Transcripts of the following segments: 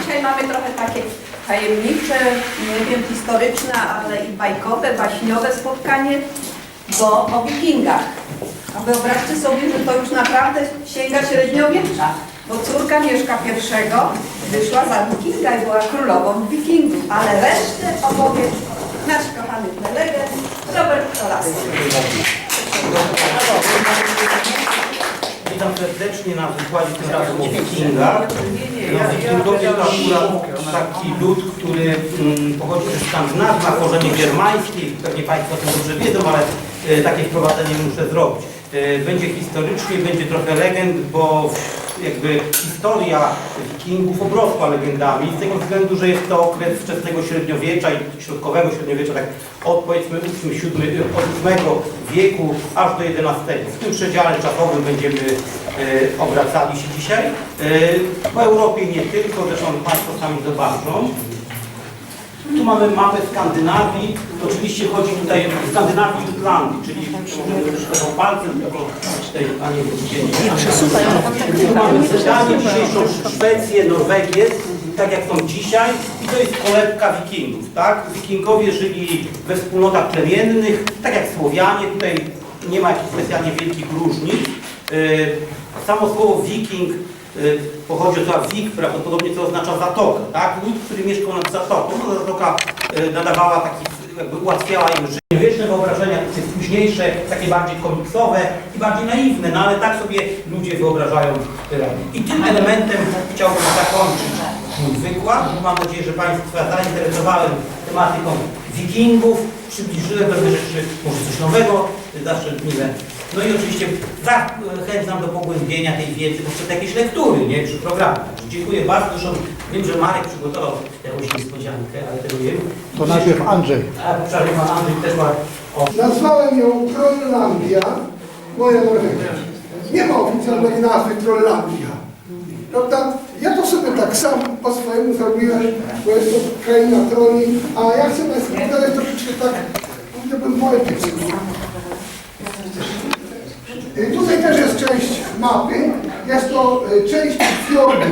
dzisiaj mamy trochę takie tajemnicze, nie wiem, historyczne, ale i bajkowe, baśniowe spotkanie, bo o wikingach. A wyobraźcie sobie, że to już naprawdę sięga średniowiecza, bo córka Mieszka I wyszła za wikinga i była królową wikingów, ale resztę opowie nasz kochany prelegent Robert Kolaski. Witam serdecznie na wykładzie tym razem o wikingach. Wikingowie to akurat taki lud, który mm, pochodzi ze Skandynawii, ma korzenie germańskie. Pewnie Państwo to dobrze wiedzą, ale e, takie wprowadzenie muszę zrobić. E, będzie historycznie, będzie trochę legend, bo jakby historia wikingów obrosła legendami z tego względu, że jest to okres wczesnego średniowiecza i środkowego średniowiecza, tak od powiedzmy 8, od 8 wieku aż do XI. W tym przedziale czasowym będziemy e, obracali się dzisiaj. E, po Europie nie tylko, zresztą Państwo sami zobaczą. Tu mamy mapę Skandynawii. Oczywiście chodzi tutaj o Skandynawii i Jutlandii, czyli taką palcem, tylko tutaj, a nie Tu mamy Danię, dzisiejszą Szwecję, Norwegię, tak jak są dzisiaj. I to jest kolebka wikingów, tak? Wikingowie żyli we wspólnotach plemiennych, tak jak Słowianie. Tutaj nie ma jakichś specjalnie wielkich różnic. Yy, Samo słowo wiking pochodzi od słowa wik, prawdopodobnie co oznacza zatoka, tak? Lud, który mieszkał nad zatoką, no zatoka y, nadawała taki, jakby ułatwiała im życie. Wieczne wyobrażenia, to jest późniejsze, takie bardziej komiksowe i bardziej naiwne, no ale tak sobie ludzie wyobrażają. I tym elementem chciałbym zakończyć mój wykład. Mam nadzieję, że Państwa zainteresowałem tematyką wikingów, przybliżyłem pewne rzeczy, może coś nowego, zawsze miłe. No i oczywiście zachęcam do pogłębienia tej wiedzy poprzez jakieś lektury, nie, przy programie. Także Dziękuję bardzo. Zresztą wiem, że Marek przygotował jakąś niespodziankę, ale tego nie wiem. To najpierw Andrzej. A, przepraszam, pan Andrzej też ma... O, Nazwałem ją Trollandia, moja Norwegia. Nie ma oficjalnej nazwy Trollandia. Prawda? Ja to sobie tak sam po swojemu zrobiłem, bo jest to kraina troli, a ja chcę Państwu pokazać troszeczkę tak, powiedziałbym poetycko. Y, Tutaj też jest część mapy. Jest to y, część fiordu,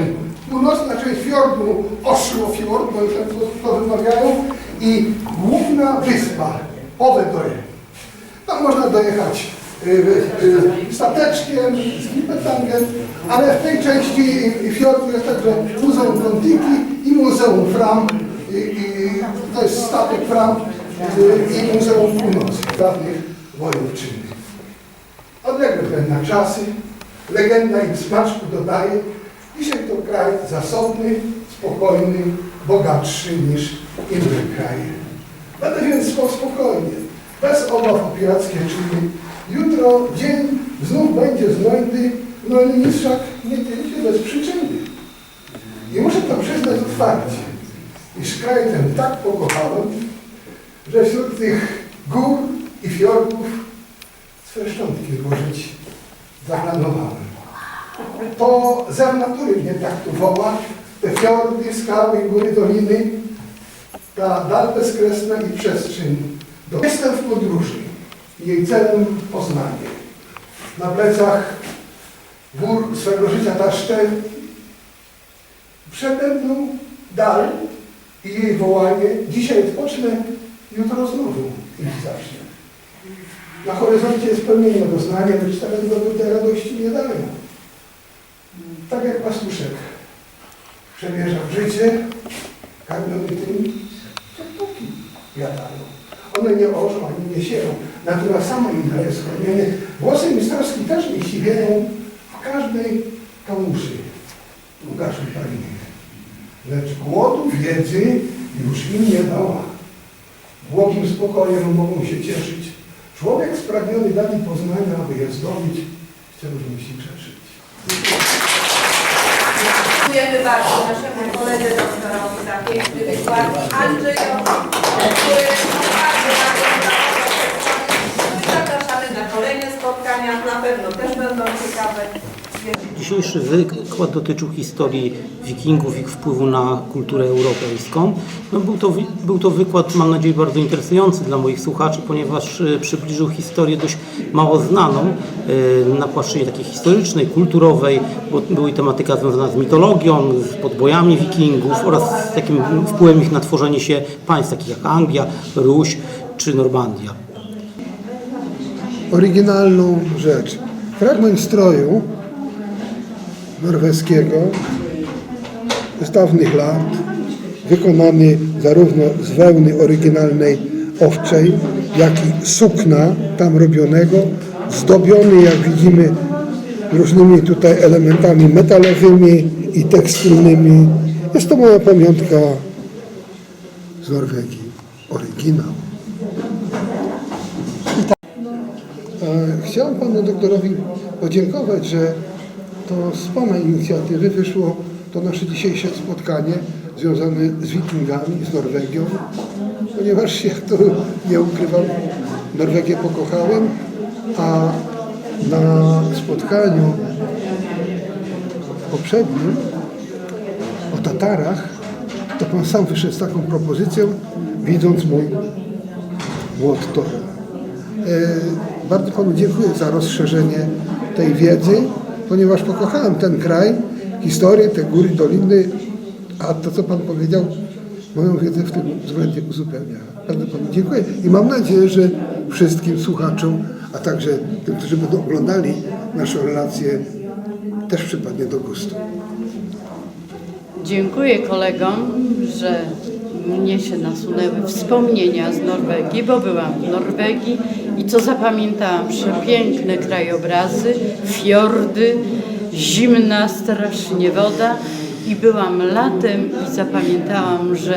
północna część fiordu Oslofjord, bo tak to, wymawiają, i główna wyspa Ovedore. Tam można dojechać y, stateczkiem, z Klippetangiem, ale w tej części fiordu jest także Muzeum Kontiki i Muzeum Fram. I, i to jest statek Fram i Muzeum Północy, dawnych wojów czynnych. Odległe pewne czasy, legenda im smaczku dodaje. Dzisiaj to kraj zasobny, spokojny, bogatszy niż inne kraje. Będę więc spokojnie, bez obaw o pirackie czyny. Jutro dzień znów będzie znojny, no ale nic wszak nie będzie bez przyczyny. I muszę to przyznać otwarcie, iż kraj ten tak pokochałem, że wśród tych gór i fiordów swe szczątki włożyć zaplanowałem. To ze natury mnie tak tu woła, te fiordy, skały, góry, doliny, ta dal bezkresna i przestrzeń. Do... Jestem w podróży. Jej celem poznanie. Na plecach wór swego życia taszczę. Przede mną dal i jej wołanie. Dzisiaj odpocznę, jutro znowu iść zacznę. Na horyzoncie jest pełnienie doznania, lecz tego tylko tej radości nie dają. Tak jak pastuszek przemierza w życie, karmiony tym, co póki jadają. One nie orzą, ani nie sieją. Natura sama im daje schronienie. Włosy mistrzowskie też nie siwieją w każdej kałuży. Łukasz palinie. Lecz głodu wiedzy już im nie dała. Błogim spokojem mogą się cieszyć. Człowiek spragniony dali poznania, aby je zdobyć, chciał w myśli grzeszyć. Dziękujemy bardzo naszemu koledze doktorowi za piękny wykład. Andrzejowi, który bardzo i zapraszamy na kolejne spotkania, na pewno też będą ciekawe. Dzisiejszy wykład dotyczył historii wikingów ich wpływu na kulturę europejską. No, był, to, był to wykład, mam nadzieję, bardzo interesujący dla moich słuchaczy, ponieważ e, przybliżył historię dość mało znaną e, na płaszczyźnie takiej historycznej, kulturowej, bo była tematyka związana z mitologią, z podbojami wikingów oraz z takim wpływem ich na tworzenie się państw takich jak Anglia, Ruś czy Normandia. oryginalną rzecz. Fragment stroju norweskiego z dawnych lat, wykonany zarówno z wełny oryginalnej owczej, jak i sukna tam robionego, zdobiony, jak widzimy, różnymi tutaj elementami metalowymi i tekstylnymi. Jest to moja pamiątka z Norwegii, oryginał. Chciałem panu doktorowi podziękować, że to z pana inicjatywy wyszło to nasze dzisiejsze spotkanie związane z wikingami, z Norwegią, ponieważ jak to nie ukrywam, Norwegię pokochałem, a na spotkaniu poprzednim o Tatarach, to pan sam wyszedł z taką propozycją, widząc mój młot Tora. E, Bardzo Panu dziękuję za rozszerzenie tej wiedzy, ponieważ pokochałem ten kraj, historię, te góry, doliny, a to, co Pan powiedział, moją wiedzę w tym względzie uzupełnia. Bardzo Panu dziękuję i mam nadzieję, że wszystkim słuchaczom, a także tym, którzy będą oglądali naszą relację, też przypadnie do gustu. Dziękuję kolegom, że mnie się nasunęły wspomnienia z Norwegii, bo byłam w Norwegii i co zapamiętałam, przepiękne krajobrazy, fiordy, zimna strasznie woda i byłam latem i zapamiętałam, że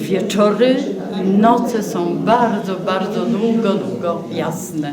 wieczory i noce są bardzo, bardzo długo, długo jasne.